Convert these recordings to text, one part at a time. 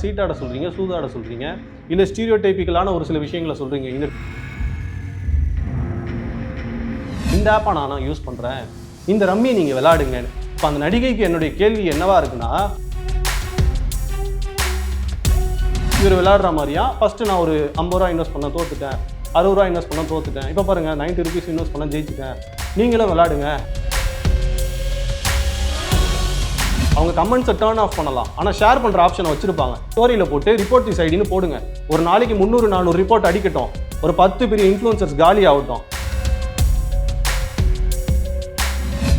சீட்டாட சொல்றீங்க சூதாட சொல்கிறீங்க இல்லை ஸ்டீரியோ டைப்பிக்கலான ஒரு சில விஷயங்களை சொல்கிறீங்க இந்த இந்த ஆப்பை நான் யூஸ் பண்ணுறேன் இந்த ரம்மி நீங்கள் விளாடுங்க இப்போ அந்த நடிகைக்கு என்னுடைய கேள்வி என்னவா இருக்குன்னா இவர் விளாடுற மாதிரியா? ஃபஸ்ட்டு நான் ஒரு ஐம்பது ரூபா இன்வெஸ்ட் பண்ண தோத்துட்டேன். அறுபது ரூபா இன்வெஸ்ட் பண்ண தோத்துட்டேன். இப்போ பாருங்கள் நைன்ட்டி ருபீஸ் இன்வெஸ்ட் பண்ண ஜெயிச்சிட்டேன். நீங்களும் விளாடுங்க அவங்க கமெண்ட்ஸை டேர்ன் ஆஃப் பண்ணலாம். ஆனால் ஷேர் பண்ணுற ஆப்ஷனை வச்சிருப்பாங்க. ஸ்டோரியில் போட்டு ரிப்போர்ட் திஸ் ஐடின்னு போடுங்க. ஒரு நாளைக்கு முந்நூறு நானூறு ரிப்போர்ட் அடிக்கட்டும். ஒரு பத்து பெரிய இன்ஃப்ளூன்சர்ஸ் காலி ஆகட்டும்.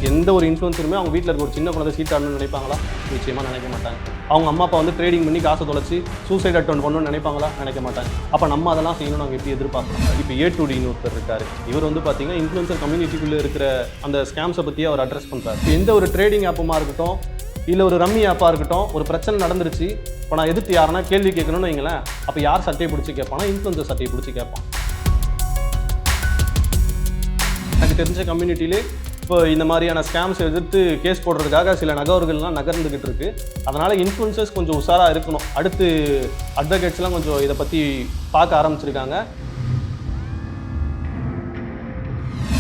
எந்த ஒரு இன்ஃப்ளூன்ஸருமே அவங்க வீட்டில் இருக்க ஒரு சின்ன குழந்தை சீட் ஆடணும்னு நினைப்பாங்களா? நிச்சயமாக நினைக்க மாட்டாங்க. அவங்க அம்மா அப்பா வந்து ட்ரேடிங் பண்ணி காசை தொலைச்சி சூசைட் அட்டன் பண்ணணும்னு நினைப்பாங்களா? நினைக்க மாட்டாங்க. அப்போ நம்ம அதெல்லாம் செய்யணும்னு நாங்கள் எப்படி எதிர்பார்க்குறோம் இப்போ ஏ டு டின்னு ஒருத்தர் இருக்கார். இவர் வந்து பார்த்தீங்கன்னா இன்ஃப்ளூன்சர் கம்யூனிட்டிக்குள்ளே இருக்கிற அந்த ஸ்கேம்ஸை பற்றி அவர் அட்ரஸ் பண்ணுறாரு எந்த ஒரு ட்ரேடிங் ஆப்புமா இருக்கட்டும் இல்லை ஒரு ரம்மி ஆப்பாக இருக்கட்டும் ஒரு பிரச்சனை நடந்துருச்சு இப்போ நான் எதிர்த்து யாருன்னா கேள்வி கேட்கணும்னு வைங்களேன் அப்போ யார் சட்டையை பிடிச்சி கேட்பானா? இன்ஃப்ளூன்சர் சட்டையை பிடிச்சி கேட்பான். எனக்கு தெரிஞ்ச கம்யூனிட்டியிலே இப்போ இந்த மாதிரியான ஸ்கேம்ஸ் எதிர்த்து கேஸ் போடுறதுக்காக சில நகர்வுகள்லாம் நகர்ந்துக்கிட்டு இருக்கு. அதனால் இன்ஃப்ளூன்சர்ஸ் கொஞ்சம் உஷாராக இருக்கணும். அடுத்து அட்வொகேட்ஸ்லாம் கொஞ்சம் இதை பற்றி பார்க்க ஆரம்பிச்சிருக்காங்க.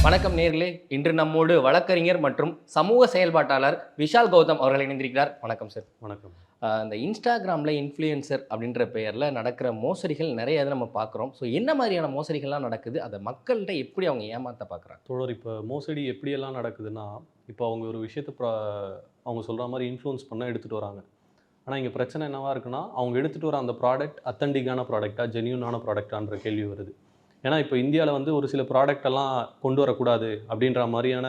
வணக்கம் நேர்களே. இன்று நம்மோடு வழக்கறிஞர் மற்றும் சமூக செயல்பாட்டாளர் விஷால் கௌதம் அவர்கள் இணைந்திருக்கிறார். வணக்கம் சார் வணக்கம். இந்த இன்ஸ்டாகிராமில் இன்ஃப்ளூயன்சர் அப்படின்ற பெயரில் நடக்கிற மோசடிகள் நிறைய இது நம்ம பார்க்குறோம். ஸோ என்ன மாதிரியான மோசடிகள்லாம் நடக்குது? அதை மக்கள்கிட்ட எப்படி அவங்க ஏமாத்த பார்க்குறாங்க? தோழர் இப்போ மோசடி எப்படியெல்லாம் நடக்குதுன்னா இப்போ அவங்க ஒரு விஷயத்தை ப்ர அவங்க சொல்கிற மாதிரி இன்ஃப்ளூன்ஸ் பண்ண எடுத்துகிட்டு வராங்க. ஆனால் இங்கே பிரச்சனை என்னவா இருக்குன்னா அவங்க எடுத்துகிட்டு வர அந்த ப்ராடக்ட் அத்தன்டிக்கான ப்ராடக்டா ஜென்யூனான ப்ராடக்டான்ற கேள்வி வருது. ஏன்னா இப்போ இந்தியாவில் வந்து ஒரு சில ப்ராடக்டெல்லாம் கொண்டு வரக்கூடாது அப்படின்ற மாதிரியான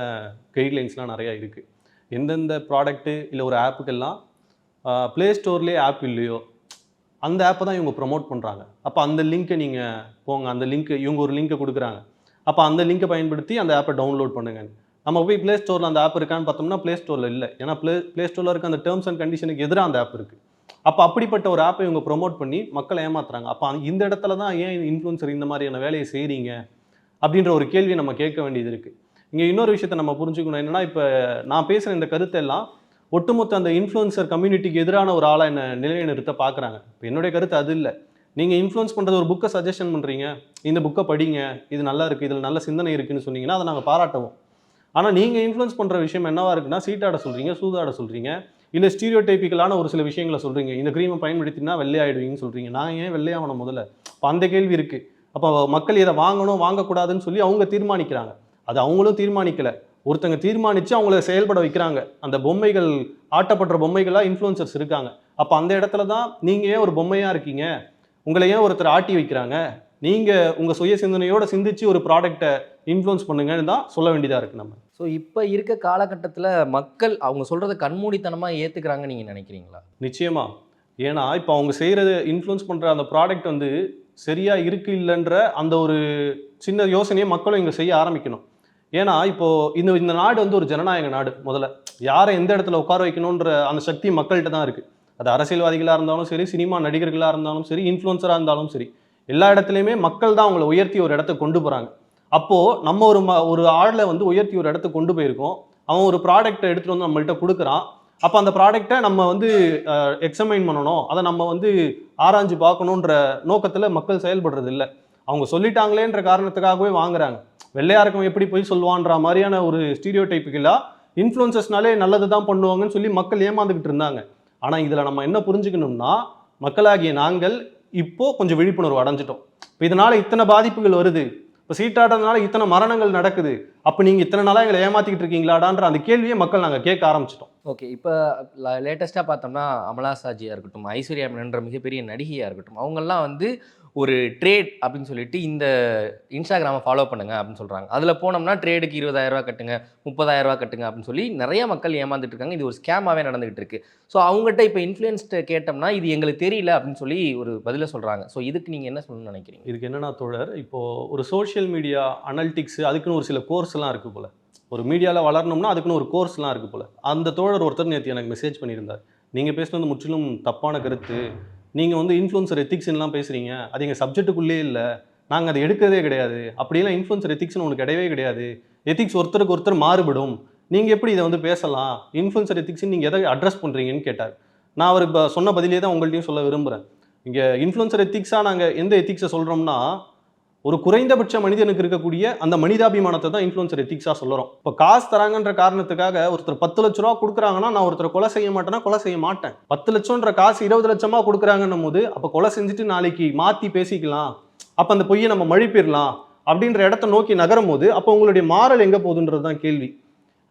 கைட்லைன்ஸ்லாம் நிறையா இருக்குது எந்தெந்த ப்ராடக்ட்டு இல்லை ஒரு ஆப்புக்கெல்லாம் ப்ளே ஸ்டோர்லேயே ஆப் இல்லையோ அந்த ஆப்பை தான் இவங்க ப்ரொமோட் பண்ணுறாங்க அப்போ அந்த லிங்க்கை நீங்கள் போங்க அந்த லிங்க்கு இவங்க ஒரு லிங்க்கை கொடுக்குறாங்க. அப்போ அந்த லிங்கை பயன்படுத்தி அந்த ஆப்பை டவுன்லோட் பண்ணுங்கள் நம்ம போய் ப்ளே ஸ்டோரில் அந்த ஆப் இருக்கான்னு பார்த்தோம்னா ப்ளே ஸ்டோரில் இல்லை. ஏன்னா ப்ளே ப்ளே ஸ்டோரில் இருக்க அந்த டேர்ம்ஸ் அண்ட் கண்டிஷனுக்கு எதிராக அந்த ஆப் இருக்குது அப்போ அப்படிப்பட்ட ஒரு ஆப்பை இவங்க ப்ரொமோட் பண்ணி மக்களை ஏமாத்துறாங்க. அப்போ இந்த இடத்துல தான் ஏன் இன்ஃப்ளூன்சர் இந்த மாதிரியான வேலையை செய்கிறீங்க அப்படின்ற ஒரு கேள்வி நம்ம கேட்க வேண்டியது இருக்குது இங்கே இன்னொரு விஷயத்தை நம்ம புரிஞ்சுக்கணும். என்னென்னா இப்போ நான் பேசுகிற இந்த கருத்தெல்லாம் ஒட்டுமொத்த அந்த இன்ஃப்ளூன்சர் கம்யூனிட்டிக்கு எதிரான ஒரு ஆளாக என்ன நிலைநிறுத்த பார்க்குறாங்க இப்போ என்னுடைய கருத்து அது இல்லை. நீங்கள் இன்ஃப்ளூன்ஸ் பண்ணுறது ஒரு புக்கை சஜஷன் பண்ணுறீங்க இந்த புக்கை படிங்க. இது நல்லா இருக்குது இதில் நல்ல சிந்தனை இருக்குதுன்னு சொன்னீங்கன்னா அதை நாங்கள் பாராட்டுவோம். ஆனால் நீங்கள் இன்ஃப்ளூன்ஸ் பண்ணுற விஷயம் என்னவாக இருக்குன்னா சீட்டாட சொல்கிறீங்க சூதாட சொல்கிறீங்க இல்லை ஸ்டீரியோ டைப்பிக்கலான ஒரு சில விஷயங்களை சொல்கிறீங்க இந்த க்ரீமை பயன்படுத்தினா வெள்ளையாயிடுவீங்கன்னு சொல்கிறீங்க நான் ஏன் வெள்ளையாகணும் முதல்ல? அப்போ அந்த கேள்வி இருக்குது அப்போ மக்கள் இதை வாங்கணும் வாங்கக்கூடாதுன்னு சொல்லி அவங்க தீர்மானிக்கிறாங்க. அது அவங்களும் தீர்மானிக்கலை. ஒருத்தங்க தீர்மானித்து அவங்கள செயல்பட வைக்கிறாங்க. அந்த பொம்மைகள் ஆட்டப்படுற பொம்மைகளாக இன்ஃப்ளூன்சர்ஸ் இருக்காங்க. அப்போ அந்த இடத்துல தான் நீங்கள் ஏன் ஒரு பொம்மையாக இருக்கீங்க? உங்களை ஏன் ஒருத்தர் ஆட்டி வைக்கிறாங்க? நீங்கள் உங்கள் சுய சிந்தனையோட சிந்திச்சு ஒரு ப்ராடக்ட்டை இன்ஃப்ளூன்ஸ் பண்ணுங்கன்னு தான் சொல்ல வேண்டியதாக இருக்குது நம்ம. ஸோ இப்போ இருக்க காலகட்டத்தில் மக்கள் அவங்க சொல்கிறத கண்மூடித்தனமாக ஏற்றுக்கிறாங்க நீங்கள் நினைக்கிறீங்களா? நிச்சயமா. ஏன்னா இப்போ அவங்க செய்கிறது இன்ஃப்ளூன்ஸ் பண்ணுற அந்த ப்ராடக்ட் வந்து சரியாக இருக்கு இல்லைன்ற அந்த ஒரு சின்ன யோசனையை மக்களும் இங்கே செய்ய ஆரம்பிக்கணும். ஏன்னா இப்போ இந்த இந்த நாடு வந்து ஒரு ஜனநாயக நாடு முதல்ல. யாரை எந்த இடத்துல உட்கார வைக்கணுன்ற அந்த சக்தி மக்கள்கிட்ட தான் இருக்குது அது அரசியல்வாதிகளாக இருந்தாலும் சரி சினிமா நடிகர்களாக இருந்தாலும் சரி இன்ஃப்ளூன்சராக இருந்தாலும் சரி. எல்லா இடத்துலையுமே மக்கள் தான் அவங்கள உயர்த்தி ஒரு இடத்த கொண்டு போகிறாங்க அப்போது நம்ம ஒரு ம ஒரு ஆளை வந்து உயர்த்தி ஒரு இடத்த கொண்டு போயிருக்கோம். அவன் ஒரு ப்ராடக்ட்டை எடுத்துகிட்டு வந்து நம்மள்கிட்ட கொடுக்குறான். அப்போ அந்த ப்ராடக்ட்டை நம்ம வந்து எக்ஸமைன் பண்ணணும். அதை நம்ம வந்து ஆராய்ஞ்சு பார்க்கணுன்ற நோக்கத்தில் மக்கள் செயல்படுறது இல்லை. அவங்க சொல்லிட்டாங்களேன்ற காரணத்துக்காகவே வாங்குறாங்க. வெள்ளையாருக்கும் எப்படி போய் சொல்லுவான்ற மாதிரியான ஒரு ஸ்டீரியோ டைப்புக்கெல்லாம் இன்ஃப்ளூன்சஸ்னாலே நல்லது தான் பண்ணுவாங்கன்னு சொல்லி மக்கள் ஏமாந்துக்கிட்டு இருந்தாங்க. ஆனால் இதில் நம்ம என்ன புரிஞ்சுக்கணும்னா மக்களாகிய நாங்கள் இப்போது கொஞ்சம் விழிப்புணர்வு அடைஞ்சிட்டோம். இப்போ இதனால் இத்தனை பாதிப்புகள் வருது. இப்போ சீட்டாடுறதுனால இத்தனை மரணங்கள் நடக்குது. அப்போ நீங்கள் இத்தனை நாளாக எங்களை ஏமாத்திக்கிட்டு இருக்கீங்களாடான்ற அந்த கேள்வியை மக்கள் நாங்கள் கேட்க ஆரம்பிச்சிட்டோம். ஓகே இப்போ லேட்டஸ்ட்டாக பார்த்தோம்னா அமலா சாஜியாக இருக்கட்டும் ஐஸ்வர்யா என்ற மிகப்பெரிய நடிகையாக இருக்கட்டும் அவங்கெல்லாம் வந்து ஒரு ட்ரேட் அப்படின்னு சொல்லிட்டு இந்த இன்ஸ்டாகிராமை ஃபாலோ பண்ணுங்க அப்படின்னு சொல்கிறாங்க அதில் போனோம்னா ட்ரேடுக்கு இருபதாயிரரூவா கட்டுங்க முப்பதாயிரரூவா கட்டுங்க அப்படின்னு சொல்லி நிறைய மக்கள் ஏமாந்துட்டு இருக்காங்க. இது ஒரு ஸ்கேமாகவே நடந்துகிட்டு இருக்கு. ஸோ அவங்ககிட்ட இப்போ இன்ஃப்ளூயன்ஸ்ட்டு கேட்டோம்னா இது எங்களுக்கு தெரியல அப்படின்னு சொல்லி ஒரு பதிலை சொல்கிறாங்க ஸோ இதுக்கு நீங்கள் என்ன சொல்லணும்னு நினைக்கிறீங்க? இதுக்கு என்னென்னா தோழர் இப்போது ஒரு சோஷியல் மீடியா அனலிட்டிக்ஸ் அதுக்குன்னு ஒரு சில கோர்ஸ்லாம் இருக்குது போல். ஒரு மீடியாவில் வளரணும்னா அதுக்குன்னு ஒரு கோர்ஸ்லாம் இருக்குது போல். அந்த தோழர் ஒருத்தர் நேற்று எனக்கு மெசேஜ் பண்ணியிருந்தார். நீங்கள் பேசுனது முற்றிலும் தப்பான கருத்து. நீங்கள் வந்து இன்ஃப்ளூன்சர் எத்திக்ஸ்லாம் பேசுகிறீங்க அது எங்கள் சப்ஜெக்ட்டுக்குள்ளே இல்லை. நாங்கள் அதை எடுக்கிறதே கிடையாது. அப்படியெல்லாம் இன்ஃப்ளூன்சர் எத்திக்ஸ்னு ஒன்று கிடையவே கிடையாது. எத்திக்ஸ் ஒருத்தருக்கு ஒருத்தர் மாறுபடும். நீங்கள் எப்படி இதை வந்து பேசலாம்? இன்ஃப்ளூன்சர் எத்திக்ஸ்னு நீங்கள் எதை அட்ரஸ் பண்ணுறீங்கன்னு கேட்டார். நான் அவர் இப்போ சொன்ன பதிலே தான் உங்கள்ட்டையும் சொல்ல விரும்புகிறேன் இங்கே இன்ஃப்ளூன்சர் எத்திக்ஸாக நாங்கள் எந்த எத்திக்ஸை சொல்கிறோம்னா ஒரு குறைந்தபட்ச மனிதனுக்கு இருக்கக்கூடிய அந்த மனிதாபிமானத்தை தான் இன்ஃப்ளூன்சர் எத்திக்ஸாக சொல்கிறோம் இப்போ காசு தராங்கன்ற காரணத்துக்காக ஒருத்தர் பத்து லட்ச ரூபா கொடுக்குறாங்கன்னா நான் ஒருத்தர் கொலை செய்ய மாட்டேன்னா கொலை செய்ய மாட்டேன். பத்து லட்சம்ன்ற காசு இருபது லட்சமாக கொடுக்குறாங்கன்னும் போது அப்போ கொலை செஞ்சுட்டு நாளைக்கு மாற்றி பேசிக்கலாம். அப்போ அந்த பொய்யை நம்ம மழிப்பிடலாம் அப்படின்ற இடத்த நோக்கி நகரும் போது அப்போ உங்களுடைய மாறல் எங்கே போகுதுன்றது தான் கேள்வி.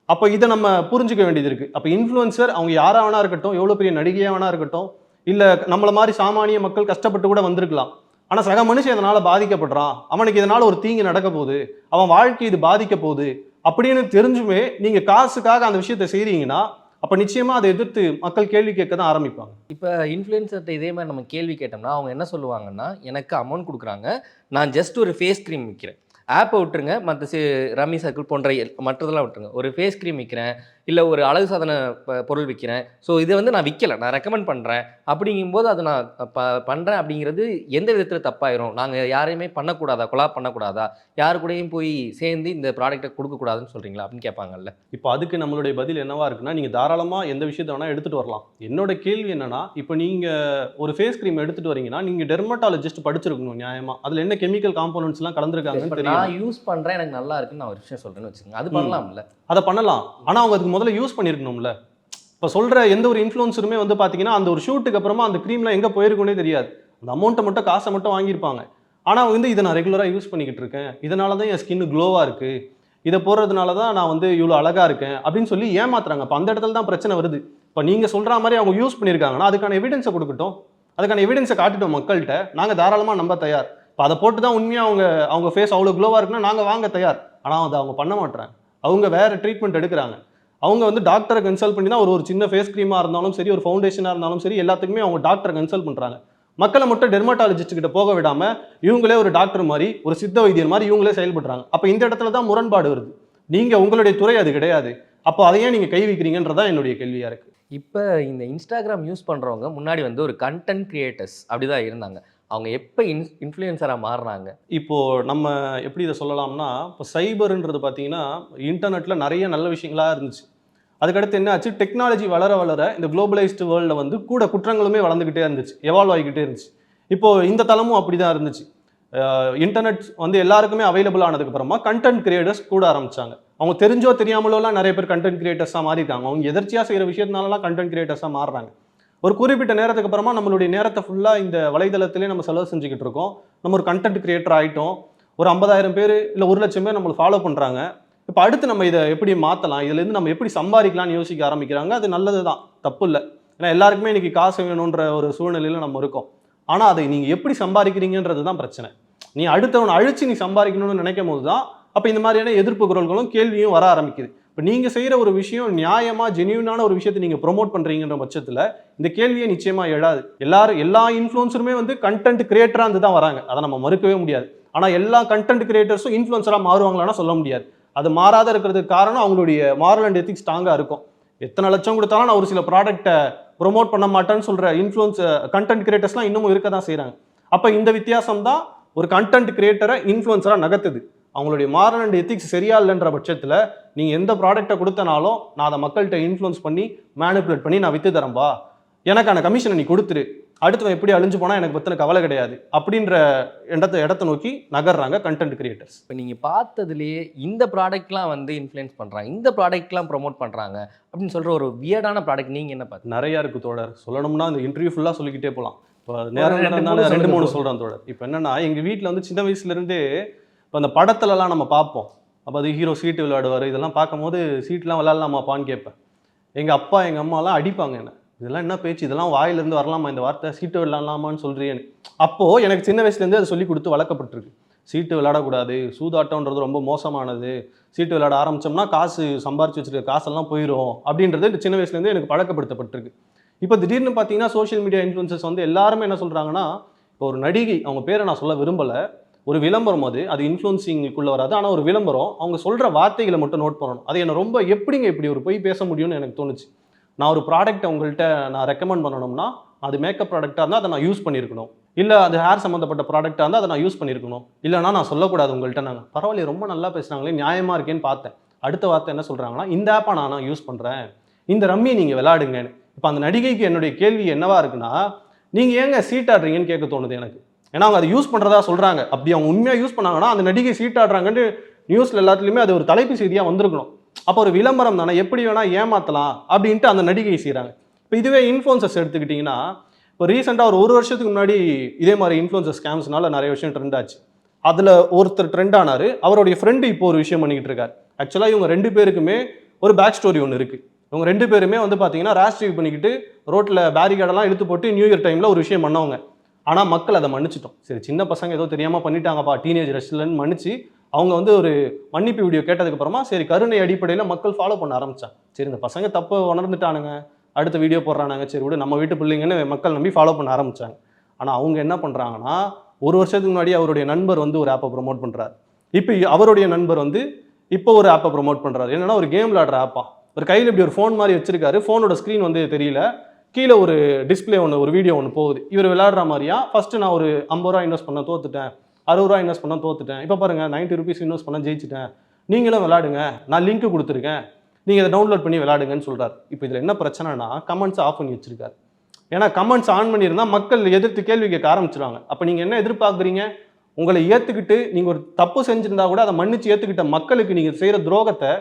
அப்போ இதை நம்ம புரிஞ்சுக்க வேண்டியது இருக்குது அப்போ இன்ஃப்ளூயன்சர் அவங்க யாராக வேணா இருக்கட்டும் எவ்வளோ பெரிய நடிகையாக வேணா இருக்கட்டும் இல்லை நம்மளை மாதிரி சாமானிய மக்கள் கஷ்டப்பட்டு கூட வந்திருக்கலாம். ஆனால் சக மனுஷன் இதனால் பாதிக்கப்படுறான்? அவனுக்கு இதனால் ஒரு தீங்கு நடக்க போகுது? அவன் வாழ்க்கை இது பாதிக்க போகுது? அப்படின்னு தெரிஞ்சுமே நீங்கள் காசுக்காக அந்த விஷயத்தை செய்கிறீங்கன்னா அப்போ நிச்சயமாக அதை எதிர்த்து மக்கள் கேள்வி கேட்க தான் ஆரம்பிப்பாங்க. இப்போ இன்ஃப்ளூயன்சர்கிட்ட இதே மாதிரி நம்ம கேள்வி கேட்டோம்னா அவங்க என்ன சொல்லுவாங்கன்னா எனக்கு அமௌண்ட் கொடுக்குறாங்க. நான் ஜஸ்ட் ஒரு ஃபேஸ் க்ரீம் விற்கிறேன் ஆப்பை விட்டுருங்க. மற்ற சி ரம்மி சர்க்கிள் போன்ற மற்றதெல்லாம் விட்டுருங்க. ஒரு ஃபேஸ் க்ரீம் விற்கிறேன் இல்லை ஒரு அழகு சாதன பொருள் விற்கிறேன் ஸோ இதை வந்து நான் விற்கலை நான் ரெக்கமெண்ட் பண்ணுறேன் அப்படிங்கும்போது அதை நான் ப பண்ணுறேன் அப்படிங்கிறது எந்த விதத்தில் தப்பாயிரும். நாங்கள் யாரையுமே பண்ணக்கூடாதா? கொலா பண்ணக்கூடாதா? யாரு கூடயும் போய் சேர்ந்து இந்த ப்ராடக்ட்டை கொடுக்கக்கூடாதுன்னு சொல்கிறீங்களா அப்படின்னு கேட்பாங்கல்ல. இப்போ அதுக்கு நம்மளுடைய பதில் என்னவா இருக்குன்னா நீங்கள் தாராளமாக எந்த விஷயத்தை வேணால் எடுத்துகிட்டு வரலாம். என்னோட கேள்வி என்னன்னா இப்போ நீங்கள் ஒரு ஃபேஸ் க்ரீம் எடுத்துகிட்டு வரீங்கன்னா நீங்கள் டெர்மட்டாலஜிஸ்ட் படிச்சிருக்கணும் நியாயமாக அதில் என்ன கெமிக்கல் காம்பனன்ட்ஸ்லாம் கலந்துருக்காங்கன்னு தெரியும்? நான் யூஸ் பண்ணுறேன் எனக்கு நல்லா இருக்குன்னு நான் ஒரு விஷயம் சொல்கிறேன்னு வச்சுக்கோங்க. அது பண்ணலாம்ல. அதை பண்ணலாம். ஆனால் அவங்க அதுக்கு முதல்ல யூஸ் பண்ணியிருக்கணும்ல இப்போ சொல்கிற எந்த ஒரு இன்ஃப்ளூன்சருமே வந்து பார்த்தீங்கன்னா அந்த ஒரு ஷூட்டுக்கு அப்புறமா அந்த க்ரீம்லாம் எங்கே போயிருக்குன்னே தெரியாது. அந்த அமௌண்ட்டை மட்டும் காசை மட்டும் வாங்கியிருப்பாங்க. ஆனால் வந்து இதை நான் ரெகுலராக யூஸ் பண்ணிக்கிட்டு இருக்கேன். இதனால தான் என் ஸ்கின் க்ளோவாக இருக்குது இதை போடுறதுனால தான் நான் வந்து இவ்வளோ அழகாக இருக்கேன் அப்படின்னு சொல்லி ஏமாத்துறாங்க. அப்போ அந்த இடத்துல தான் பிரச்சனை வருது. இப்போ நீங்கள் சொல்கிற மாதிரி அவங்க யூஸ் பண்ணியிருக்காங்கன்னா அதுக்கான எவிடன்ஸை கொடுக்கட்டும். அதுக்கான எவிடன்ஸை காட்டிட்டோம் மக்கள்கிட்ட. நாங்கள் தாராளமாக நம்ப தயார். இப்போ அதை போட்டு தான் உண்மையாக அவங்க அவங்க ஃபேஸ் அவ்வளோ க்ளோவாக இருக்குன்னா நாங்கள் வாங்க தயார். ஆனால் அதை அவங்க பண்ண மாட்றாங்க. அவங்க வேறு ட்ரீட்மெண்ட் எடுக்கிறாங்க. அவங்க வந்து டாக்டரை கன்சல்ட் பண்ணி தான் ஒரு ஒரு சின்ன ஃபேஸ் க்ரீமாக இருந்தாலும் சரி ஒரு ஃபவுண்டேஷனாக இருந்தாலும் சரி எல்லாத்துக்குமே அவங்க டாக்டரை கன்சல்ட் பண்ணுறாங்க மக்களை மட்டும் டெர்மட்டாலஜிஸ்ட் கிட்ட போக விடாமல் இவங்களே ஒரு டாக்டர் மாதிரி ஒரு சித்த வைத்தியர் மாதிரி இவங்களே செயல்படுறாங்க. அப்போ இந்த இடத்துல தான் முரண்பாடு வருது. நீங்கள் உங்களுடைய துறை அது கிடையாது. அப்போ அதையே நீங்கள் கை வைக்கிறீங்கன்றதான் என்னுடைய கேள்வியாக இருக்குது இப்போ இந்த இன்ஸ்டாகிராம் யூஸ் பண்ணுறவங்க முன்னாடி வந்து ஒரு கண்டென்ட் கிரியேட்டர்ஸ் அப்படி தான் இருந்தாங்க. அவங்க எப்போ இன் இன்ஃப்ளூயன்சராக மாறுறாங்க இப்போ நம்ம எப்படி இதை சொல்லலாம்னா இப்போ சைபருன்றது பார்த்தீங்கன்னா இன்டர்நெட்டில் நிறைய நல்ல விஷயங்களாக இருந்துச்சு. அதுக்கடுத்து என்ன ஆச்சு டெக்னாலஜி வளர வளர இந்த குளோபலைஸ்டு வேர்ல்டில் வந்து கூட குற்றங்களுமே வளர்ந்துக்கிட்டே இருந்துச்சு எவால்வ் ஆகிக்கிட்டே இருந்துச்சு. இப்போது இந்த தளமும் அப்படி தான் இருந்துச்சு இன்டர்நெட் வந்து எல்லாருக்குமே அவைலபிள் ஆனதுக்கு அப்புறமா கண்டென்ட் கிரியேட்டர்ஸ் கூட ஆரம்பிச்சாங்க. அவங்க தெரிஞ்சோ தெரியாமலோலாம் நிறைய பேர் கண்டென்ட் கிரியேட்டர்ஸாக மாறியிருக்காங்க. அவங்க எதர்ச்சியாக செய்கிற விஷயத்தினாலலாம் கண்டென்ட் கிரியேட்டர்ஸாக மாறுறாங்க. ஒரு குறிப்பிட்ட நேரத்துக்கு அப்புறமா நம்மளுடைய நேரத்தை ஃபுல்லாக இந்த வலைதளத்திலே நம்ம செலவு செஞ்சுக்கிட்டு இருக்கோம். நம்ம ஒரு கண்டென்ட் கிரியேட்டர் ஆகிட்டோம் ஒரு ஐம்பதாயிரம் பேர் இல்லை ஒரு லட்சம் பேர் நம்மளை ஃபாலோ பண்ணுறாங்க இப்போ அடுத்து நம்ம இதை எப்படி மாற்றலாம் இதுலேருந்து நம்ம எப்படி சம்பாதிக்கலாம்னு யோசிக்க ஆரம்பிக்கிறாங்க? அது நல்லது தான். தப்பு இல்லை. ஏன்னா எல்லாருக்குமே இன்றைக்கி காசு வேணுன்ற ஒரு சூழ்நிலையில் நம்ம இருக்கோம். ஆனால் அதை நீங்கள் எப்படி சம்பாதிக்கிறீங்கன்றது தான் பிரச்சனை. நீ அடுத்தவனை அழிச்சு நீ சம்பாதிக்கணும்னு நினைக்கும் போது தான் அப்போ இந்த மாதிரியான எதிர்ப்பு குரல்களும் கேள்வியும் வர ஆரம்பிக்குது. இப்போ நீங்கள் செய்கிற ஒரு விஷயம் நியாயமாக ஜெனியூனான ஒரு விஷயத்தை நீங்கள் ப்ரொமோட் பண்ணுறீங்கன்ற பட்சத்தில் இந்த கேள்வியை நிச்சயமாக எழாது. எல்லாரும் எல்லா இன்ஃப்ளூன்சருமே வந்து கண்டென்ட் கிரியேட்டராக இருந்து தான் வராங்க. அதை நம்ம மறுக்கவே முடியாது. ஆனால் எல்லா கண்டென்ட் கிரியேட்டர்ஸும் இன்ஃப்ளூன்சராக மாறுவாங்களான்னா சொல்ல முடியாது. அது மாறாத இருக்கிறதுக்கு காரணம் அவங்களுடைய மாரல் அண்ட் எத்திக்ஸ் ஸ்ட்ராங்காக இருக்கும். எத்தனை லட்சம் கொடுத்தாலும் நான் ஒரு சில ப்ராடக்ட்டை ப்ரொமோட் பண்ண மாட்டேன்னு சொல்கிற இன்ஃப்ளூன்ஸ் கண்டென்ட் கிரியேட்டர்ஸ்லாம் இன்னமும் இருக்க தான் செய்கிறாங்க அப்போ இந்த வித்தியாசம் தான் ஒரு கண்டென்ட் கிரியேட்டரை இன்ஃப்ளூன்சராக நகர்த்துது. அவங்களுடைய மாரல் அண்ட் எத்திக்ஸ் சரியா இல்லைன்ற பட்சத்தில் நீங்கள் எந்த ப்ராடக்ட்டை கொடுத்தனாலும் நான் அதை மக்கள்கிட்ட இன்ஃப்ளூன்ஸ் பண்ணி மேனிப்புலேட் பண்ணி நான் வித்து தரேன்பா. எனக்கான கமிஷனை நீ கொடுத்துரு. அடுத்தவன் எப்படி அழிஞ்சு போனால் எனக்கு பற்றின கவலை கிடையாது. அப்படின்ற இடத்த இடத்த நோக்கி நகர்றாங்க கண்டென்ட் கிரியேட்டர்ஸ் இப்போ நீங்கள் பார்த்ததுலேயே இந்த ப்ராடக்ட்லாம் வந்து இன்ஃப்ளூயன்ஸ் பண்ணுறாங்க இந்த ப்ராடக்ட்லாம் ப்ரோமோட் பண்ணுறாங்க அப்படின்னு சொல்கிற ஒரு வியர்டான ப்ராடக்ட் நீங்கள் என்ன பார்த்து நிறைய இருக்கு தோழர். சொல்லணும்னா இந்த இன்டர்வியூ ஃபுல்லாக சொல்லிக்கிட்டே போகலாம் இப்போ நேரம் ரெண்டு மூணு. சொல்கிறேன் தோழர். இப்போ என்னன்னா எங்கள் வீட்டில் வந்து சின்ன வயசுலேருந்தே இப்போ அந்த படத்துலலாம் நம்ம பார்ப்போம். அப்போ அது ஹீரோ சீட்டு விளையாடுவார் இதெல்லாம் பார்க்கும்போது சீட்லாம் விளையாடலாமாப்பான்னு கேட்பேன். எங்கள் அப்பா எங்கள் அம்மாலாம் அடிப்பாங்க என்ன. இதெல்லாம் என்ன பேச்சு? இதெல்லாம் வாயிலேருந்து வரலாமா இந்த வார்த்தை? சீட்டு விளையாடலாமான்னு சொல்கிறீன்னு அப்போது எனக்கு சின்ன வயசுலேருந்தே அதை சொல்லி கொடுத்து வளர்க்கப்பட்டிருக்கு. சீட்டு விளையாடக்கூடாது சூதாட்டம்ன்றது ரொம்ப மோசமானது. சீட்டு விளையாட ஆரம்பித்தோம்னா காசு சம்பாரிச்சு வச்சுருக்க காசெல்லாம் போயிடும் அப்படின்றது இந்த சின்ன வயசுலேருந்தே எனக்கு பழக்கப்படுத்தப்பட்டிருக்கு. இப்போ திடீர்னு பார்த்தீங்கன்னா சோஷியல் மீடியா இன்ஃப்ளூன்சர்ஸ் வந்து எல்லாருமே என்ன சொல்கிறாங்கன்னா இப்போ ஒரு நடிகை அவங்க பேரை நான் சொல்ல விரும்பலை ஒரு விளம்பரம் அது. அது இன்ஃப்ளூன்சிங்குள்ளே வராது. ஆனால் ஒரு விளம்பரம் அவங்க சொல்கிற வார்த்தைகளை மட்டும் நோட் பண்ணணும். அது என்னை ரொம்ப எப்படிங்க இப்படி ஒரு போய் பேச முடியும்னு எனக்கு தோணுச்சு. நான் ஒரு ப்ராடக்ட்டை உங்கள்கிட்ட நான் ரெக்கமெண்ட் பண்ணணும்னா அது மேக்கப் ப்ராடக்டாக இருந்தால் அதை நான் யூஸ் பண்ணியிருக்கணும். இல்லை அது ஹேர் சம்மந்தப்பட்ட ப்ராடக்டாக இருந்தால் அதை நான் யூஸ் பண்ணியிருக்கணும். இல்லைனா நான் சொல்லக்கூடாது உங்கள்கிட்ட நாங்கள் பரவாயில்ல ரொம்ப நல்லா பேசுகிறாங்களே நியாயமாக இருக்கேன்னு பார்த்தேன். அடுத்த வார்த்தை என்ன சொல்கிறாங்கன்னா இந்த ஆப்பை நான் நான் யூஸ் பண்ணுறேன் இந்த ரம்மி நீங்கள் விளாடுங்கன்னு இப்போ அந்த நடிகைக்கு என்னுடைய கேள்வி என்னவாக இருக்குன்னா நீங்கள் ஏங்க சீட் ஆடுறீங்கன்னு கேட்க தோணுது எனக்கு. ஏன்னா அவங்க அதை யூஸ் பண்ணுறதா சொல்கிறாங்க அப்படி அவங்க உண்மையாக யூஸ் பண்ணாங்கன்னா அந்த நடிகை சீட் ஆடுறாங்கன்னு நியூஸில் எல்லாத்துலேயுமே அது ஒரு தலைப்பு செய்தியாக வந்திருக்கணும். அப்போ ஒரு விளம்பரம் தானே எப்படி வேணால் ஏமாற்றலாம் அப்படின்ட்டு அந்த நடிகை செய்கிறாங்க இப்போ இதுவே இன்ஃப்ளூன்சர்ஸ் எடுத்துக்கிட்டிங்கன்னா இப்போ ரீசெண்டாக ஒரு ஒரு வருஷத்துக்கு முன்னாடி இதே மாதிரி இன்ஃப்ளூன்சர் ஸ்கேம்ஸ்னால நிறைய விஷயம் ட்ரெண்ட் ஆச்சு. அதில் ஒருத்தர் ட்ரெண்ட் ஆனார். அவருடைய ஃப்ரெண்டு இப்போ ஒரு விஷயம் பண்ணிக்கிட்டு இருக்கார். ஆக்சுவலாக இவங்க ரெண்டு பேருக்குமே ஒரு பேக் ஸ்டோரி ஒன்று இருக்குது இவங்க ரெண்டு பேருமே வந்து பார்த்தீங்கன்னா ரேஷ் பண்ணிக்கிட்டு ரோட்டில் பேரிகார்டெல்லாம் இழுத்து போட்டு நியூ இயர் டைமில் ஒரு விஷயம் பண்ணவங்க. ஆனால் மக்கள் அதை மன்னிச்சிட்டோம். சரி சின்ன பசங்க ஏதோ தெரியாமல் பண்ணிட்டாங்கப்பா டீனேஜ் ரஷ்லன்னு மன்னிச்சு அவங்க வந்து ஒரு மன்னிப்பு வீடியோ கேட்டதுக்கப்புறமா சரி கருணை அடிப்படையில் மக்கள் ஃபாலோ பண்ண ஆரம்பித்தான் சரி இந்த பசங்க தப்பை உணர்ந்துட்டானுங்க அடுத்த வீடியோ போடுறானுங்க சரி விடு நம்ம வீட்டு பிள்ளைங்கன்னு மக்கள் நம்பி ஃபாலோ பண்ண ஆரம்பிச்சாங்க. ஆனால் அவங்க என்ன பண்ணுறாங்கன்னா ஒரு வருஷத்துக்கு முன்னாடி அவருடைய நண்பர் வந்து ஒரு ஆப்பை ப்ரோமோட் பண்ணுறாரு இப்போ அவருடைய நண்பர் வந்து இப்போ ஒரு ஆப்பை ப்ரோமோட் பண்ணுறாரு என்னென்னா ஒரு கேம் விளாடுற ஆப்பா ஒரு கையில் இப்படி ஒரு ஃபோன் மாதிரி வச்சிருக்காரு. ஃபோனோட ஸ்க்ரீன் வந்து தெரியல. கீழே ஒரு டிஸ்பிளே ஒன்று ஒரு வீடியோ ஒன்று போகுது. இவர் விளையாடுற மாதிரியா? ஃபஸ்ட்டு நான் ஒரு ஐம்பது ரூபா இன்வெஸ்ட் பண்ண தோத்துட்டேன். அறுபது ரூபா இன்வெஸ்ட் பண்ண தோத்துட்டேன். இப்போ பாருங்கள் நைன்ட்டி ருபீஸ் இன்வெஸ்ட் பண்ண ஜெயிச்சிட்டேன். நீங்களும் விளாடுங்க நான் லிங்க் கொடுத்துருக்கேன். நீங்கள் இதை டவுன்லோட் பண்ணி விளாடுங்கன்னு சொல்கிறார் இப்போ இதில் என்ன பிரச்சனைனா கமெண்ட்ஸ் ஆஃப் பண்ணி வச்சிருக்காரு. ஏன்னா கமெண்ட்ஸ் ஆன் பண்ணியிருந்தா மக்கள் எதிர்த்து கேள்வி கேட்க ஆரம்பிச்சிருவாங்க. அப்போ நீங்கள் என்ன எதிர்பார்க்குறீங்க? உங்களை ஏற்றுக்கிட்டு நீங்கள் ஒரு தப்பு செஞ்சுருந்தா கூட அதை மன்னிச்சு ஏற்றுக்கிட்ட மக்களுக்கு நீங்கள் செய்கிற துரோகத்தை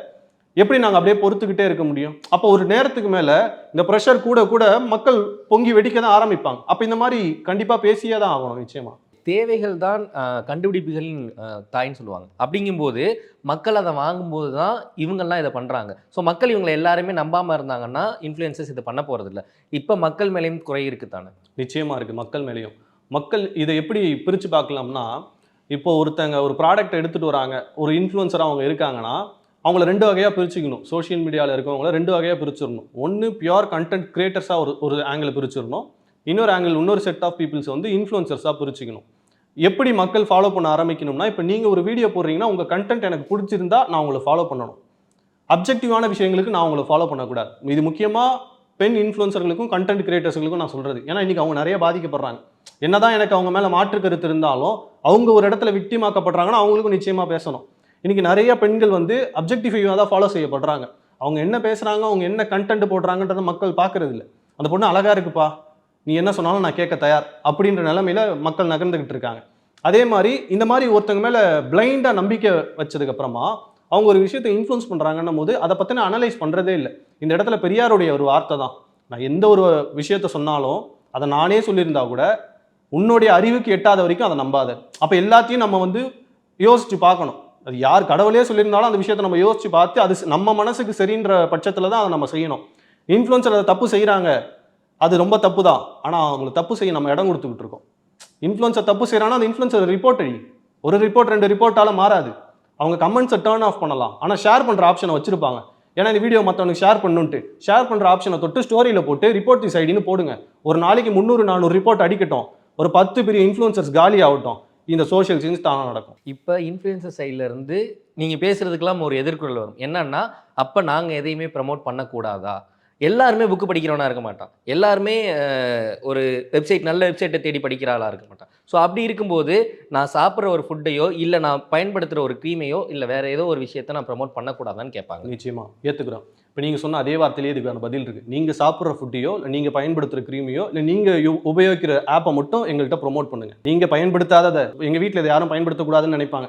எப்படி நாங்கள் அப்படியே பொறுத்துக்கிட்டே இருக்க முடியும்? அப்போ ஒரு நேரத்துக்கு மேலே இந்த ப்ரெஷர் கூட கூட மக்கள் பொங்கி வெடிக்க தான் ஆரம்பிப்பாங்க. அப்போ இந்த மாதிரி கண்டிப்பாக பேசியே தான் ஆகணும் நிச்சயமா. தேவைகள் தான் கண்டுபிடிப்புகளின் தாய்ன்னு சொல்லுவாங்க. அப்படிங்கும்போது மக்கள் அதை வாங்கும்போது தான் இவங்கெல்லாம் இதை பண்ணுறாங்க ஸோ மக்கள் இவங்களை எல்லாருமே நம்பாமல் இருந்தாங்கன்னா இன்ஃப்ளூயன்சஸ் இதை பண்ண போகிறதில்ல இப்போ மக்கள் மேலேயும் குறை இருக்குது தானே? நிச்சயமா இருக்கு மக்கள் மேலேயும். மக்கள் இதை எப்படி பிரித்து பார்க்கலாம்னா இப்போ ஒருத்தங்க ஒரு ப்ராடக்ட் எடுத்துட்டு வராங்க ஒரு இன்ஃப்ளூயன்சராக அவங்க இருக்காங்கன்னா அவங்கள ரெண்டு வகையாக பிரிச்சுக்கணும். சோஷியல் மீடியாவில் இருக்கவங்கள ரெண்டு வகையாக பிரிச்சிடணும். ஒன்று பியூர் கண்டென்ட் கிரியேட்டர்ஸாக ஒரு ஒரு ஆங்கிள் பிரிச்சிடணும். இன்னொரு ஆங்கிள் இன்னொரு செட் ஆஃப் பீப்புள்ஸ் வந்து இன்ஃப்ளூயன்சர்ஸாக பிரிச்சுக்கணும். எப்படி மக்கள் ஃபாலோ பண்ண ஆரம்பிக்கணும்னா இப்போ நீங்கள் ஒரு வீடியோ போடுறீங்கன்னா உங்கள் கண்டென்ட் எனக்கு பிடிச்சிருந்தா நான் உங்களை ஃபாலோ பண்ணணும். அப்ஜெக்டிவான விஷயங்களுக்கு நான் உங்களை ஃபாலோ பண்ணக்கூடாது. இது முக்கியமாக பெண் இன்ஃப்ளூயன்சர்களுக்கும் கண்டென்ட் கிரியேட்டர்ஸ்களுக்கும் நான் சொல்கிறது ஏன்னா இன்றைக்கி அவங்க நிறைய பாதிக்கப்படுறாங்க. என்னதான் எனக்கு அவங்க மேலே மாற்று கருத்து இருந்தாலும் அவங்க ஒரு இடத்துல விக்டிமாக்கப்படுறாங்கன்னா அவங்களுக்கும் நிச்சயமாக பேசணும். இன்றைக்கி நிறைய பெண்கள் வந்து அப்ஜெக்டிஃபைவாக தான் ஃபாலோ செய்யப்படுறாங்க. அவங்க என்ன பேசுகிறாங்க அவங்க என்ன கண்டென்ட் போடுறாங்கன்றத மக்கள் பார்க்கறது இல்லை அந்த பொண்ணு அழகாக இருக்குப்பா. நீ என்ன சொன்னாலும் நான் கேட்க தயார் அப்படின்ற நிலமையில மக்கள் நகர்ந்துக்கிட்டு இருக்காங்க. அதே மாதிரி இந்த மாதிரி ஒருத்தங்க மேலே பிளைண்டாக நம்பிக்கை வச்சதுக்கப்புறமா அவங்க ஒரு விஷயத்தை இன்ஃப்ளூன்ஸ் பண்ணுறாங்கன்னும் போது அதை பற்றின அனலைஸ் பண்ணுறதே இல்லை. இந்த இடத்துல பெரியாருடைய ஒரு வார்த்தை தான். நான் எந்த ஒரு விஷயத்த சொன்னாலும் அதை நானே சொல்லியிருந்தா கூட உன்னுடைய அறிவுக்கு எட்டாத வரைக்கும் அதை நம்பாத. அப்போ எல்லாத்தையும் நம்ம வந்து யோசித்து பார்க்கணும். அது யார் கடவுளே சொல்லியிருந்தாலும் அந்த விஷயத்தை நம்ம யோசிச்சு பார்த்து அது நம்ம மனசுக்கு சரின்ற பட்சத்தில் தான் அதை நம்ம செய்யணும். இன்ஃப்ளூன்சர் அதை தப்பு செய்கிறாங்க அது ரொம்ப தப்பு தான். ஆனால் அவங்களை தப்பு செய்ய நம்ம இடம் கொடுத்துக்கிட்டு இருக்கோம். இன்ஃப்ளூன்சர் தப்பு செய்கிறாங்கன்னா அந்த இன்ஃப்ளூன்சர் ரிப்போர்ட் எழுதி ஒரு ரிப்போர்ட் ரெண்டு ரிப்போர்ட்டால மாறாது. அவங்க கமெண்ட்ஸை டேர்ன் ஆஃப் பண்ணலாம். ஆனால் ஷேர் பண்ணுற ஆப்ஷனை வச்சிருப்பாங்க. ஏன்னா இந்த வீடியோ மற்றவனுக்கு ஷேர் பண்ணுன்ட்டு. ஷேர் பண்ணுற ஆப்ஷனை தொட்டு ஸ்டோரியில் போட்டு ரிப்போர்ட் திஸ் ஐடின்னு போடுங்க. ஒரு நாளைக்கு முந்நூறு நானூறு ரிப்போர்ட் அடிக்கட்டும். ஒரு பத்து பெரிய இன்ஃப்ளூன்சர்ஸ் காலி ஆகட்டும். இந்த சோஷியல் சேஞ்ச் தானாக நடக்கும். இப்போ இன்ஃப்ளூயன்சர் சைடில் இருந்து நீங்கள் பேசுகிறதுக்கெல்லாம் ஒரு எதிர்குரல் வரும். என்னன்னா அப்போ நாங்கள் எதையுமே ப்ரமோட் பண்ணக்கூடாதா? எல்லாருமே புக்கு படிக்கிறவனா இருக்க மாட்டான். எல்லாருமே ஒரு வெப்சைட் நல்ல வெப்சைட்டை தேடி படிக்கிற ஆளாக இருக்க மாட்டான். ஸோ அப்படி இருக்கும்போது நான் சாப்பிட்ற ஒரு ஃபுட்டையோ இல்லை நான் பயன்படுத்துகிற ஒரு க்ரீமையோ இல்லை வேற ஏதோ ஒரு விஷயத்தை நான் ப்ரமோட் பண்ணக்கூடாதான்னு கேட்பாங்க. நிச்சயமா. ஏற்றுக்கிறோம் இப்போ நீங்கள் சொன்ன அதே வார்த்தையிலே இதுக்கான பதில் இருக்குது நீங்கள் சாப்பிட்ற ஃபுட்டையோ இல்லை நீங்கள் பயன்படுத்துகிற க்ரீமையோ இல்லை நீங்கள் உபயோகிக்கிற ஆப்பை மட்டும் எங்கள்கிட்ட ப்ரொமோட் பண்ணுங்கள் நீங்கள் பயன்படுத்தாததை எங்கள் வீட்டில் இதை யாரும் பயன்படுத்தக்கூடாதுன்னு நினைப்பாங்க.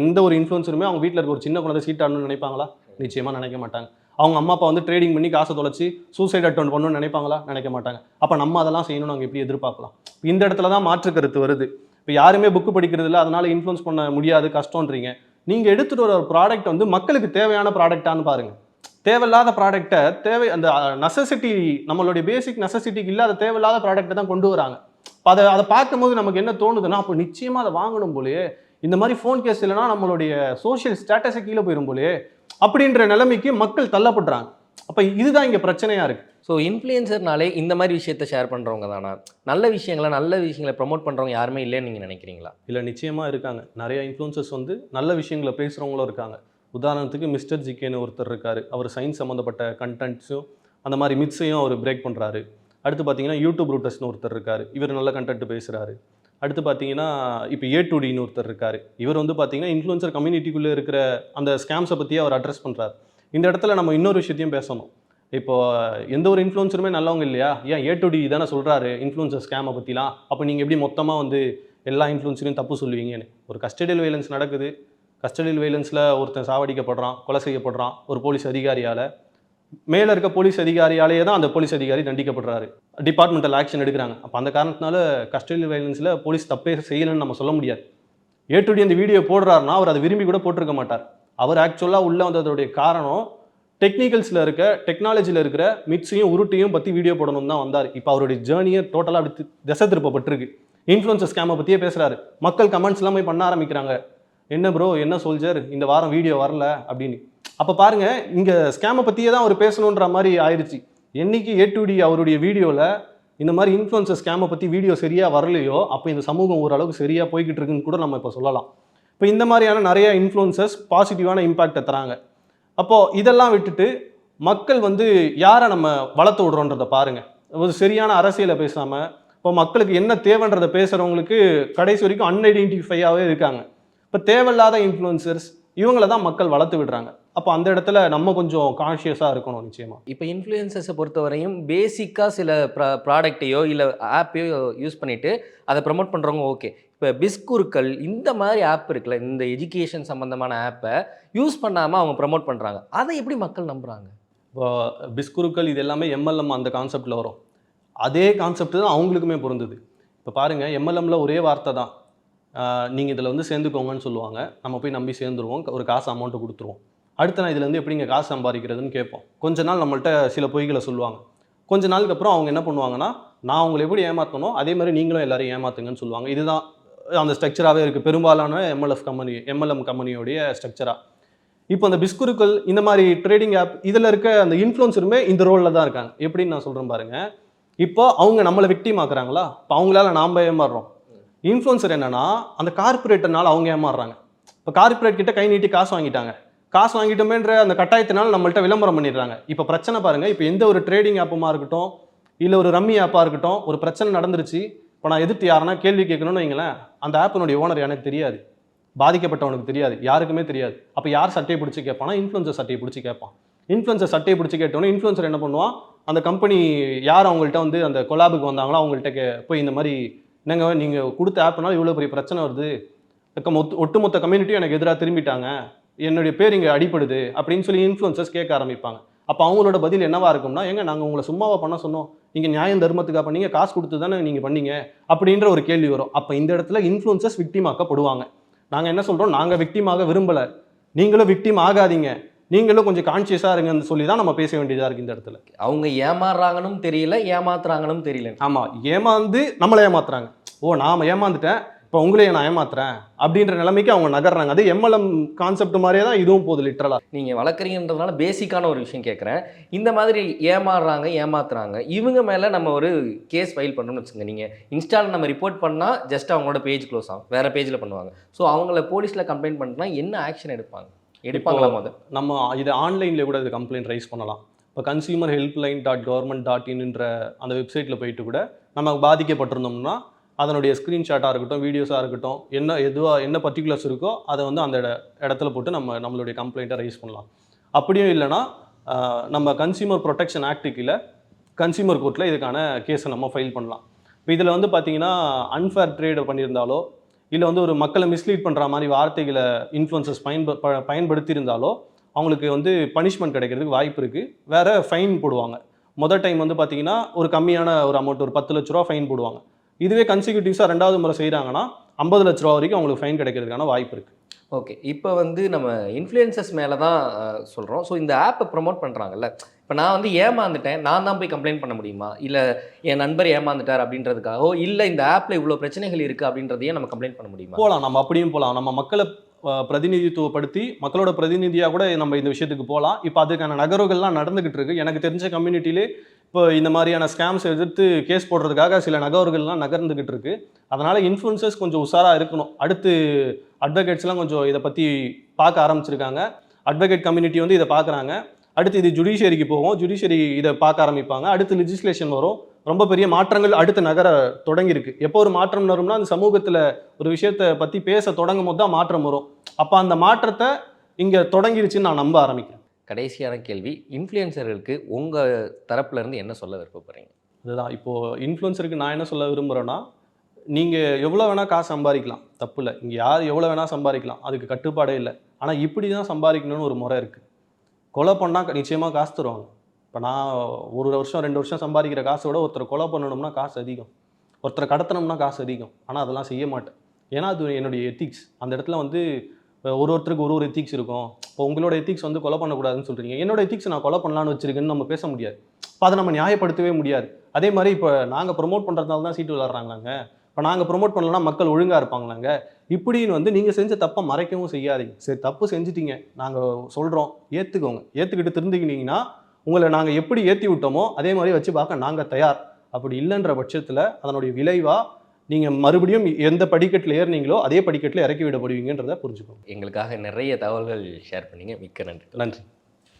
எந்த ஒரு இன்ஃப்ளூன்ஸருமே அவங்க வீட்டில் இருக்க ஒரு சின்ன குழந்தை சீட்டாடணும்னு நினைப்பாங்களா? நிச்சயமாக நினைக்க மாட்டாங்க. அவங்க அம்மா அப்பா வந்து ட்ரேடிங் பண்ணி காசை தொலைச்சி சூசைட் அட்டென்ட் பண்ணணும்னு நினைப்பாங்களா? நினைக்க மாட்டாங்க. அப்போ நம்ம அதெல்லாம் செய்யணும்னு அவங்க எப்படி எதிர்பார்க்கலாம்? இந்த இடத்துல தான் மாற்று கருத்து வருது. இப்போ யாருமே புக்கு படிக்கிறது இல்லை அதனால் இன்ஃப்ளூன்ஸ் பண்ண முடியாது கஷ்டம்ன்றீங்க. நீங்கள் எடுத்துகிட்டு வர ஒரு ப்ராடக்ட் வந்து மக்களுக்கு தேவையான ப்ராடக்டான்னு பாருங்கள் தேவையில்லாத ப்ராடக்ட்டை தேவை அந்த நெசசிட்டி நம்மளுடைய பேசிக் நெசசிட்டிக்கு இல்லாத தேவையில்லாத ப்ராடக்ட்டை தான் கொண்டு வராங்க. அதை அதை பார்க்கும்போது நமக்கு என்ன தோணுதுன்னா அப்போ நிச்சயமாக அதை வாங்கணும் போலயே. இந்த மாதிரி ஃபோன் கேஸ் இல்லைன்னா நம்மளுடைய சோஷியல் ஸ்டேட்டஸை கீழே போயிடும் போலயே. அப்படின்ற நிலைமைக்கு மக்கள் தள்ளப்படுறாங்க. அப்போ இதுதான் இங்கே பிரச்சனையாக இருக்குது ஸோ இன்ஃப்ளூயன்சர்னாலே இந்த மாதிரி விஷயத்தை ஷேர் பண்ணுறவங்க தானா? நல்ல விஷயங்களை நல்ல விஷயங்களை ப்ரமோட் பண்ணுறவங்க யாருமே இல்லைன்னு நீங்கள் நினைக்கிறீங்களா? இல்லை நிச்சயமாக இருக்காங்க. நிறைய இன்ஃப்ளூன்சர்ஸ் வந்து நல்ல விஷயங்களை பேசுகிறவங்களும் இருக்காங்க. உதாரணத்துக்கு மிஸ்டர் ஜிகேன்னு ஒருத்தர் இருக்கார். அவர் சயின்ஸ் சம்மந்தப்பட்ட கண்டென்ட்ஸும் அந்த மாதிரி மிக்ஸையும் அவர் பிரேக் பண்ணுறாரு அடுத்து பார்த்தீங்கன்னா யூடியூப் ரூட்டர்ஸ்னு ஒருத்தர் இருக்கார். இவர் நல்ல கண்டென்ட் பேசுகிறாரு அடுத்து பார்த்தீங்கன்னா இப்போ ஏ டு டின்னு ஒருத்தர் இருக்கார். இவர் வந்து பார்த்தீங்கன்னா இன்ஃப்ளூன்சர் கம்யூனிட்டிக்குள்ளே இருக்கிற அந்த ஸ்கேம்ஸை பற்றி அவர் அட்ரஸ் பண்ணுறாரு இந்த இடத்துல நம்ம இன்னொரு விஷயத்தையும் பேசணும். இப்போ எந்த ஒரு இன்ஃப்ளூன்சருமே நல்லவங்க இல்லையா? ஏன் ஏ டு டி தானே சொல்கிறாரு இன்ஃப்ளூன்சர் ஸ்கேமை பற்றிலாம் அப்போ நீங்கள் எப்படி மொத்தமாக வந்து எல்லா இன்ஃப்ளூன்சரையும் தப்பு சொல்லுவீங்கன்னு? ஒரு கஸ்டடியல் வைலன்ஸ் நடக்குது. கஸ்டடியல் வைலன்ஸில் ஒருத்தன் சாவடிக்கப்படுறான் கொலை செய்யப்படுறான் ஒரு போலீஸ் அதிகாரியால். மேலே இருக்க போலீஸ் அதிகாரியாலேயே தான் அந்த போலீஸ் அதிகாரி தண்டிக்கப்படுறாரு. டிபார்ட்மெண்டல் ஆக்ஷன் எடுக்கிறாங்க. அப்போ அந்த காரணத்தினால கஸ்டடியல் வைலன்ஸில் போலீஸ் தப்பே செய்யலைன்னு நம்ம சொல்ல முடியாது. ஏ டு டி அந்த வீடியோ போடுறாருன்னா அவர் அதை விரும்பி கூட போட்டிருக்க மாட்டார். அவர் ஆக்சுவலாக உள்ளே வந்ததோடைய காரணம் டெக்னிக்கல்ஸில் இருக்க டெக்னாலஜியில் இருக்கிற மிக்ஸையும் உருட்டையும் பற்றி வீடியோ போடணும் தான் வந்தார். இப்போ அவருடைய ஜேர்னியை டோட்டலாக அப்படி திசை திருப்பப்பட்டிருக்கு. இன்ஃப்ளூன்சர் ஸ்கேமை பற்றியே பேசுகிறாரு மக்கள் கமெண்ட்ஸ்லாம் போய் பண்ண ஆரம்பிக்கிறாங்க. என்ன ப்ரோ என்ன சொல்ஜர் இந்த வாரம் வீடியோ வரல அப்படின்னு. அப்போ பாருங்க இங்கே ஸ்கேமை பற்றியே தான் அவர் பேசணுன்ற மாதிரி ஆயிடுச்சு என்னைக்கு ஏ டுடி அவருடைய வீடியோவில் இந்த மாதிரி இன்ஃப்ளூன்சர் ஸ்கேமை பற்றி வீடியோ சரியாக வரலையோ அப்போ இந்த சமூகம் ஓரளவுக்கு சரியாக போய்கிட்டு இருக்குன்னு கூட நம்ம இப்போ சொல்லலாம். இப்போ இந்த மாதிரியான நிறைய இன்ஃப்ளூன்சர்ஸ் பாசிட்டிவான இம்பாக்டை தராங்க. அப்போது இதெல்லாம் விட்டுட்டு மக்கள் வந்து யாரை நம்ம வளர்த்து விடுறோன்றதை பாருங்கள் ஒரு சரியான அரசியலை பேசாமல் இப்போ மக்களுக்கு என்ன தேவைன்றதை பேசுகிறவங்களுக்கு கடைசி வரைக்கும் அன்ஐடென்டிஃபையாகவே இருக்காங்க. இப்போ தேவையில்லாத இன்ஃப்ளூன்சர்ஸ் இவங்கள தான் மக்கள் வளர்த்து விடுறாங்க. அப்போ அந்த இடத்துல நம்ம கொஞ்சம் கான்ஷியஸாக இருக்கணும் நிச்சயமாக இப்போ இன்ஃப்ளூயன்சஸை பொறுத்தவரையும் பேசிக்காக சில ப்ரா ப்ராடக்ட்டையோ இல்லை ஆப்பையோ யூஸ் பண்ணிவிட்டு அதை ப்ரமோட் பண்ணுறவங்க ஓகே இப்போ பிஸ்குருக்கள் இந்த மாதிரி ஆப் இருக்குல்ல இந்த எஜுகேஷன் சம்மந்தமான ஆப்பை யூஸ் பண்ணாமல் அவங்க ப்ரமோட் பண்ணுறாங்க அதை எப்படி மக்கள் நம்புகிறாங்க இப்போ பிஸ்குருக்கள் இது எல்லாமே எம்எல்எம் அந்த கான்செப்டில் வரும். அதே கான்செப்ட் தான் அவங்களுக்குமே பொருந்தது. இப்போ பாருங்கள் எம்எல்எம்ல ஒரே வார்த்தை தான். நீங்கள் இதில் வந்து சேர்ந்துக்கோங்கன்னு சொல்லுவாங்க. நம்ம போய் நம்பி சேர்ந்துருவோம். ஒரு காசு அமௌண்ட்டை கொடுத்துருவோம். அடுத்து நான் இதுலேருந்து எப்படிங்க காசு சம்பாதிக்கிறதுன்னு கேட்போம். கொஞ்ச நாள் நம்மள்ட்ட சில பொய்களை சொல்லுவாங்க. கொஞ்ச நாளுக்கு அப்புறம் அவங்க என்ன பண்ணுவாங்கன்னா நான் அவங்களை எப்படி ஏமாற்றணும் அதே மாதிரி நீங்களும் எல்லாரையும் ஏமாத்துங்கன்னு சொல்லுவாங்க. இதுதான் அந்த ஸ்ட்ரக்சராகவே இருக்குது பெரும்பாலான எம்எல்எஃப் கம்பெனி எம்எல்எம் கம்பெனியோடைய ஸ்ட்ரக்சராக இப்போ அந்த பிஸ்குருக்கள் இந்த மாதிரி ட்ரேடிங் ஆப் இதில் இருக்க அந்த இன்ஃப்ளூன்சருமே இந்த ரோலில் தான் இருக்காங்க. எப்படின்னு நான் சொல்கிறேன் பாருங்கள் இப்போ அவங்க நம்மளை விக்டிம் ஆக்குறாங்களா? இப்போ அவங்களால நாம் ஏமாறுறோம். இன்ஃப்ளூன்சர் என்னன்னா அந்த கார்பரேட்டர்னால அவங்க ஏமாறுறாங்க. இப்போ கார்பரேட் கிட்ட கை நீட்டி காசு வாங்கிட்டாங்க. காசு வாங்கிட்டோமேன்ற அந்த கட்டாயத்தினால நம்மள்ட்ட விளம்பரம் பண்ணிடுறாங்க. இப்போ பிரச்சனை பாருங்க இப்போ எந்த ஒரு ட்ரேடிங் ஆப்புமா இருக்கட்டும் இல்லை ஒரு ரம்மி ஆப்பாக இருக்கட்டும் ஒரு பிரச்சனை நடந்துருச்சு. இப்போ நான் எதிர்த்து யாருன்னா கேள்வி கேட்கணும்னு வைங்களேன் அந்த ஆப்பினுடைய ஓனர் எனக்கு தெரியாது. பாதிக்கப்பட்டவனுக்கு தெரியாது. யாருக்குமே தெரியாது. அப்போ யார் சட்டையை பிடிச்சி கேட்பானா இன்ஃப்ளூன்சர் சட்டையை பிடிச்சி கேட்பான். இன்ஃப்ளூன்சர் சட்டையை பிடிச்சி கேட்டோன்னே இன்ஃப்ளூன்சர் என்ன பண்ணுவான்? அந்த கம்பெனி யார் அவங்கள்ட்ட வந்து அந்த கொலாபுக்கு வந்தாங்களோ அவங்கள்ட்ட கே போய் இந்த மாதிரி என்னங்க நீங்கள் கொடுத்த ஆப்னால இவ்வளோ பெரிய பிரச்சனை வருது? மொத்த ஒட்டுமொத்த கம்யூனிட்டியும் எனக்கு எதிராக திரும்பிட்டாங்க. என்னுடைய பேர் இங்கே அடிப்படுது அப்படின்னு சொல்லி இன்ஃப்ளூன்சர்ஸ் கேட்க ஆரம்பிப்பாங்க. அப்போ அவங்களோட பதில் என்னவா இருக்கும்னா ஏங்க நாங்கள் உங்களை சும்மாவா பண்ண சொன்னோம். நீங்கள் நியாயம் தர்மத்துக்காக பண்ணீங்க காசு கொடுத்து தானே நீங்கள் பண்ணீங்க? அப்படின்ற ஒரு கேள்வி வரும். அப்போ இந்த இடத்துல இன்ஃப்ளூன்சஸ் விக்டிமாக்கப்படுவாங்க நாங்கள் என்ன சொல்கிறோம் நாங்கள் விக்டிமாக விரும்பலை. நீங்களும் விக்டிம் ஆகாதீங்க. நீங்களும் கொஞ்சம் கான்சியஸாக இருங்கன்னு சொல்லி தான் நம்ம பேச வேண்டியதாக இருக்குது இந்த இடத்துல. அவங்க ஏமாறுறாங்கன்னு தெரியல ஏமாத்துறாங்கன்னு தெரியல. ஆமாம் ஏமாந்து நம்மளை ஏமாத்துறாங்க. ஓ நான் ஏமாந்துட்டேன் இப்போ உங்களையும் நான் ஏமாத்துறேன் அப்படின்ற நிலைமைக்கு அவங்க நகர்றாங்க. அது எம்எல்எம் கான்செப்ட் மாதிரியே தான் இதுவும் போகுது லிட்டரலா நீங்கள் வளர்க்குறீங்கன்றதுனால பேசிக்கான ஒரு விஷயம் கேட்குறேன் இந்த மாதிரி ஏமாறுறாங்க ஏமாத்துறாங்க இவங்க மேலே நம்ம ஒரு கேஸ் ஃபைல் பண்ணணும்னு வச்சுங்க நீங்கள் இன்ஸ்டாவில் நம்ம ரிப்போர்ட் பண்ணால் ஜஸ்ட் அவங்களோட பேஜ் க்ளோஸ் ஆகும். வேறு பேஜில் பண்ணுவாங்க. ஸோ அவங்கள போலீஸில் கம்ப்ளைண்ட் பண்ணினா என்ன ஆக்ஷன் எடுப்பாங்க? எடுப்பாங்களா நம்ம இது ஆன்லைனில் கூட இது கம்ப்ளைண்ட் ரைஸ் பண்ணலாம். இப்போ consumer helpline dot government dot இன்ன்ற அந்த வெப்சைட்டில் போயிட்டு கூட நம்ம பாதிக்கப்பட்டிருந்தோம்னா அதனுடைய ஸ்க்ரீன்ஷாட்டாக இருக்கட்டும் வீடியோஸாக இருக்கட்டும் என்ன எதுவாக என்ன பர்டிகுலர்ஸ் இருக்கோ அதை வந்து அந்த இட- இடத்துல போட்டு நம்ம நம்மளுடைய கம்ப்ளைண்ட்டை ரைஸ் பண்ணலாம். அப்படியும் இல்லைன்னா ஆஹ், நம்ம கன்சியூமர் ப்ரொடெக்ஷன் ஆக்ட் கீழே கன்சியூமர் கோர்ட்டில் இதுக்கான கேஸை நம்ம ஃபைல் பண்ணலாம். இப்போ இதில் வந்து பார்த்தீங்கன்னா அன்ஃபேர் ட்ரேட் பண்ணியிருந்தாலோ இல்லை வந்து ஒரு மக்களை மிஸ்லீட் பண்ணுற மாதிரி வார்த்தைகளை இன்ஃப்ளூன்சஸ் பயன்ப ப- பயன்படுத்தியிருந்தாலோ அவங்களுக்கு வந்து பனிஷ்மெண்ட் கிடைக்கிறதுக்கு வாய்ப்பு இருக்குது வேறு ஃபைன் போடுவாங்க. மொதல் டைம் வந்து பார்த்தீங்கன்னா ஒரு கம்மியான ஒரு அமௌண்ட் ஒரு பத்து லட்ச ரூபா ஃபைன் போடுவாங்க. இதுவே கன்சிக்யூட்டிவ்ஸாக ரெண்டாவது முறை செய்கிறாங்கன்னா ஐம்பது லட்ச ரூபா வரைக்கும் அவங்களுக்கு ஃபைன் கிடைக்கிறதுக்கான வாய்ப்பு இருக்குது ஓகே இப்போ வந்து நம்ம இன்ஃப்ளூயன்சஸ் மேலே தான் சொல்கிறோம் ஸோ இந்த ஆப்பை ப்ரமோட் பண்ணுறாங்கல்ல இப்போ நான் வந்து ஏமாந்துட்டேன் நான் தான் போய் கம்ப்ளைண்ட் பண்ண முடியுமா? இல்லை என் நண்பர் ஏமாந்துட்டார் அப்படின்றதுக்காகவோ இல்லை இந்த ஆப்பில் இவ்வளோ பிரச்சனைகள் இருக்குது அப்படின்றதையே நம்ம கம்ப்ளைண்ட் பண்ண முடியுமா? போகலாம் நம்ம அப்படியும் போகலாம் நம்ம மக்களை பிரதிநிதித்துவப்படுத்தி மக்களோட பிரதிநிதியாக கூட நம்ம இந்த விஷயத்துக்கு போகலாம் இப்போ அதுக்கான நகர்வுகள்லாம் நடந்துகிட்டு இருக்கு. எனக்கு தெரிஞ்ச கம்யூனிட்டிலே இப்போ இந்த மாதிரியான ஸ்கேம்ஸ் எதிர்த்து கேஸ் போடுறதுக்காக சில நகர்வுகள்லாம் நகர்ந்துகிட்டு இருக்கு. அதனால இன்ஃப்ளூன்சர்ஸ் கொஞ்சம் உஷாராக இருக்கணும். அடுத்து அட்வொகேட்ஸ்லாம் கொஞ்சம் இதை பற்றி பார்க்க ஆரம்பிச்சிருக்காங்க. அட்வொகேட் கம்யூனிட்டி வந்து இதை பார்க்குறாங்க. அடுத்து இது ஜுடிஷியரிக்கு போகும். ஜுடிஷியரி இதை பார்க்க ஆரம்பிப்பாங்க. அடுத்து லெஜிஸ்லேஷன் வரும். ரொம்ப பெரிய மாற்றங்கள் அடுத்து நகர தொடங்கியிருக்கு. எப்போ ஒரு மாற்றம் வரும்னா அந்த சமூகத்தில் ஒரு விஷயத்தை பற்றி பேச தொடங்கும் போது தான் மாற்றம் வரும். அப்போ அந்த மாற்றத்தை இங்கே தொடங்கிருச்சுன்னு நான் நம்ப ஆரம்பிக்கிறேன். கடைசியான கேள்வி இன்ஃப்ளூயன்சர்களுக்கு உங்கள் தரப்புலேருந்து என்ன சொல்ல விருப்பப்படுறீங்க? அதுதான். இப்போது இன்ஃப்ளூன்சருக்கு நான் என்ன சொல்ல விரும்புகிறேன்னா நீங்கள் எவ்வளோ வேணால் காசு சம்பாதிக்கலாம். தப்பு இல்லை. இங்கே யார் எவ்வளோ வேணால் சம்பாதிக்கலாம். அதுக்கு கட்டுப்பாடே இல்லை. ஆனால் இப்படி தான் சம்பாதிக்கணும்னு ஒரு முறை இருக்குது கொலை பண்ணால் நிச்சயமாக காசு தருவாங்க. இப்போ நான் ஒரு வருஷம் ரெண்டு வருஷம் சம்பாதிக்கிற காசை விட ஒருத்தரை கொலை பண்ணணும்னா காசு அதிகம். ஒருத்தரை கடத்தணும்னா காசு அதிகம். ஆனால் அதெல்லாம் செய்ய மாட்டேன். ஏன்னா அது என்னுடைய எத்திக்ஸ் அந்த இடத்துல வந்து ஒரு ஒருத்தருக்கு ஒரு ஒரு எத்திக்ஸ் இருக்கும். இப்போ உங்களோட எத்திக்ஸ் வந்து கொலை பண்ணக்கூடாதுன்னு சொல்கிறீங்க என்னோட எத்திக்ஸ் நான் கொலை பண்ணலான்னு வச்சிருக்கேன்னு நம்ம பேச முடியாது. இப்போ அதை நம்ம நியாயப்படுத்தவே முடியாது. அதே மாதிரி இப்போ நாங்கள் ப்ரொமோட் பண்ணுறதுனால தான் சீட்டு விளாட்றாங்களாங்க இப்போ நாங்கள் ப்ரொமோட் பண்ணலன்னா மக்கள் ஒழுங்காக இருப்பாங்களாங்க? இப்படின்னு வந்து நீங்கள் செஞ்ச தப்பை மறைக்கவும் செய்யாதீங்க. சரி தப்பு செஞ்சிட்டீங்க. நாங்கள் சொல்கிறோம் ஏற்றுக்கோங்க ஏற்றுக்கிட்டு திருந்திக்கினீங்கன்னா உங்களை நாங்கள் எப்படி ஏற்றி விட்டோமோ அதே மாதிரி வச்சு பார்க்க நாங்கள் தயார். அப்படி இல்லைன்ற பட்சத்தில் அதனுடைய விளைவாக நீங்கள் மறுபடியும் எந்த படிக்கட்டில் ஏறுனீங்களோ அதே படிக்கட்டில் இறக்கி விடப்படுவீங்கன்றதை புரிஞ்சுக்கோங்க. எங்களுக்காக நிறைய தகவல்கள் ஷேர் பண்ணீங்க. மிக்க நன்றி. நன்றி.